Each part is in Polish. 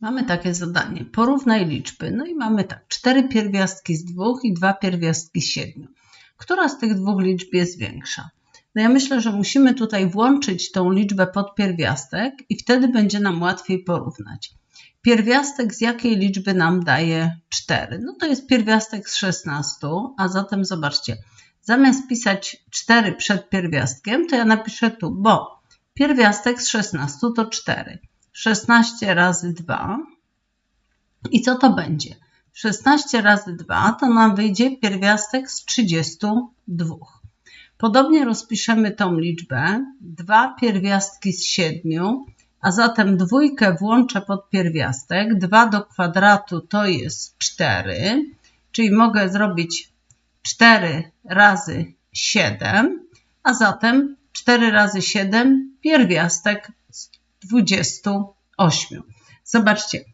Mamy takie zadanie. Porównaj liczby. No i mamy tak, cztery pierwiastki z dwóch i dwa pierwiastki z siedmiu. Która z tych dwóch liczb jest większa? No ja myślę, że musimy tutaj włączyć tą liczbę pod pierwiastek i wtedy będzie nam łatwiej porównać. Pierwiastek z jakiej liczby nam daje 4? No to jest pierwiastek z 16, a zatem zobaczcie, zamiast pisać 4 przed pierwiastkiem, to ja napiszę tu, bo pierwiastek z 16 to 4. 16 razy 2. I co to będzie? 16 razy 2 to nam wyjdzie pierwiastek z 32. Podobnie rozpiszemy tą liczbę. 2 pierwiastki z 7, a zatem dwójkę włączę pod pierwiastek. 2 do kwadratu to jest 4, czyli mogę zrobić 4 razy 7, a zatem 4 razy 7 pierwiastek 28. Zobaczcie,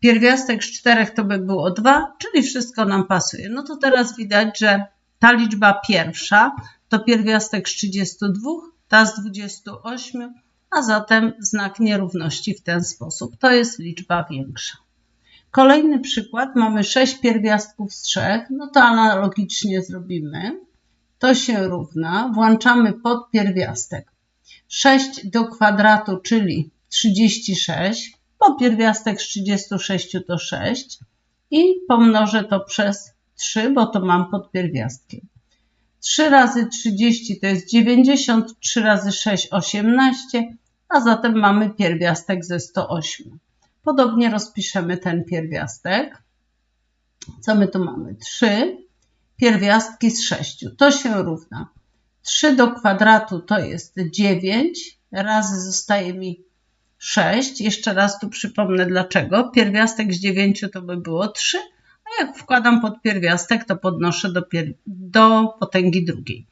pierwiastek z 4 to by było 2, czyli wszystko nam pasuje. No to teraz widać, że ta liczba pierwsza to pierwiastek z 32, ta z 28, a zatem znak nierówności w ten sposób. To jest liczba większa. Kolejny przykład, mamy 6 pierwiastków z 3, no to analogicznie zrobimy. To się równa, włączamy pod pierwiastek. 6 do kwadratu, czyli 36, bo pierwiastek z 36 to 6 i pomnożę to przez 3, bo to mam pod pierwiastkiem. 3 razy 30 to jest 90, 3 razy 6 18, a zatem mamy pierwiastek ze 108. Podobnie rozpiszemy ten pierwiastek. Co my tu mamy? 3 pierwiastki z 6. To się równa. 3 do kwadratu to jest 9, razy zostaje mi 6. Jeszcze raz tu przypomnę dlaczego. Pierwiastek z 9 to by było 3, a jak wkładam pod pierwiastek, to podnoszę do, do potęgi drugiej.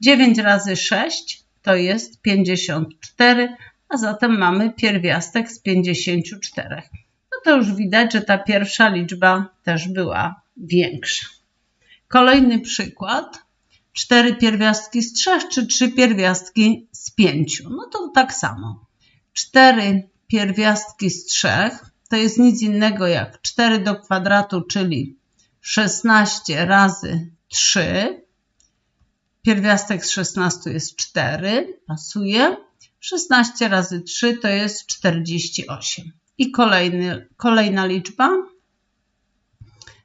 9 razy 6 to jest 54, a zatem mamy pierwiastek z 54. No to już widać, że ta pierwsza liczba też była większa. Kolejny przykład. 4 pierwiastki z 3 czy 3 pierwiastki z 5. No to tak samo. 4 pierwiastki z 3 to jest nic innego jak 4 do kwadratu, czyli 16 razy 3. Pierwiastek z 16 jest 4, pasuje. 16 razy 3 to jest 48. I kolejny, kolejna liczba.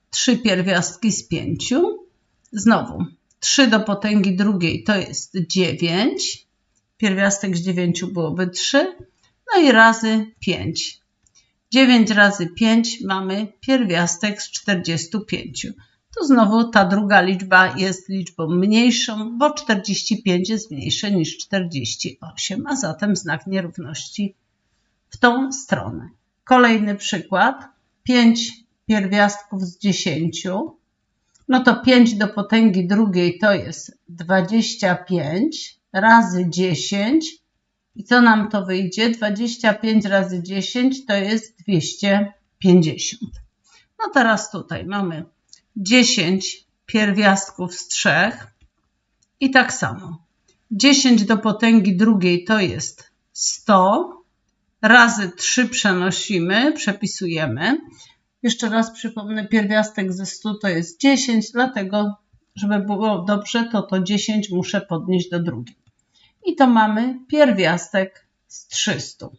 3 pierwiastki z 5. Znowu 3 do potęgi drugiej to jest 9. Pierwiastek z 9 byłoby 3. No i razy 5. 9 razy 5 mamy pierwiastek z 45. To znowu ta druga liczba jest liczbą mniejszą, bo 45 jest mniejsze niż 48, a zatem znak nierówności w tą stronę. Kolejny przykład. 5 pierwiastków z 10. No to 5 do potęgi drugiej to jest 25 razy 10 i co nam to wyjdzie? 25 razy 10 to jest 250. No teraz tutaj mamy 10 pierwiastków z 3 i tak samo. 10 do potęgi drugiej to jest 100 razy 3 przenosimy, przepisujemy. Jeszcze raz przypomnę, pierwiastek ze 100 to jest 10, dlatego żeby było dobrze, to to 10 muszę podnieść do drugiej i to mamy pierwiastek z 300.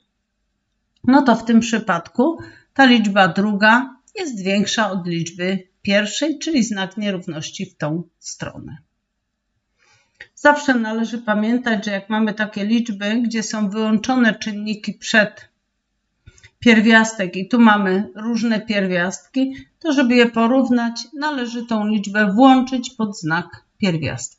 No to w tym przypadku ta liczba druga jest większa od liczby pierwszej, czyli znak nierówności w tą stronę. Zawsze należy pamiętać, że jak mamy takie liczby, gdzie są wyłączone czynniki przed pierwiastek i tu mamy różne pierwiastki, to żeby je porównać, należy tą liczbę włączyć pod znak pierwiastka.